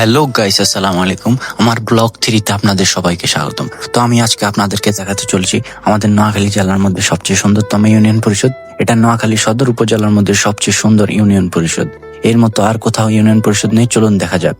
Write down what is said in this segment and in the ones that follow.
Hello guys আসসালামু আলাইকুম। আমার ব্লগ থ্রিতে আপনাদের সবাইকে স্বাগতম। তো আমি আজকে আপনাদেরকে দেখাতে চলছি আমাদের নোয়াখালী জেলার মধ্যে সবচেয়ে সুন্দরতম ইউনিয়ন পরিষদ। এটা নোয়াখালী সদর উপজেলার মধ্যে সবচেয়ে সুন্দর ইউনিয়ন পরিষদ। এর মতো আর কোথাও ইউনিয়ন পরিষদ নেই, চলুন দেখা যাক।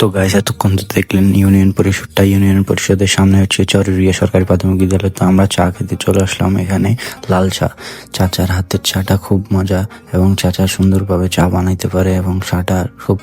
তো গাইস এতক্ষণ তো দেখলেন ইউনিয়ন পরিষদটা, ইউনিয়ন পরিষদের সামনে হচ্ছে চরুরিয়া সরকারি প্রাথমিক বিদ্যালয়। তো আমরা চা খেতে চলে আসলাম এখানে লাল চা। চাচার হাতের চাটা খুব মজা এবং চাচা সুন্দরভাবে চা বানাইতে পারে এবং চাটা খুব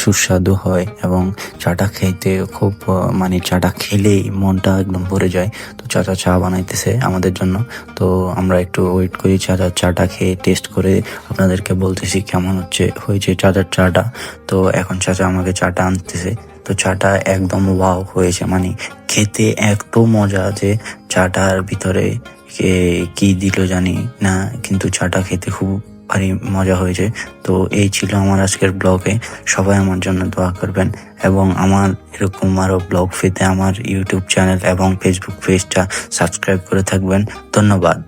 সুস্বাদু হয় এবং চাটা খেতে খুব মানে চাটা খেলেই মনটা একদম ভরে যায়। তো চাচা চা বানাইতেছে আমাদের জন্য। তো আমরা একটু ওয়েট করি, চাচার চাটা খেয়ে টেস্ট করে আপনাদেরকে বলতেছি কেমন হচ্ছে, হয়েছে চাচার চাটা। তো এখন চাচা আমাকে চাটা আনতেছে তো চাটা একদম ওয়াও হয়েছে। মানে খেতে এত মজা যে চাটার ভিতরে কে- দিল জানি না, কিন্তু চাটা খেতে খুব ভারী মজা হয়েছে। তো এই ছিল আমার আজকের ব্লগে। সবাই আমার জন্য দোয়া করবেন এবং আমার এরকম আরও ব্লগ পেতে আমার ইউটিউব চ্যানেল এবং ফেসবুক পেজটা সাবস্ক্রাইব করে থাকবেন। ধন্যবাদ।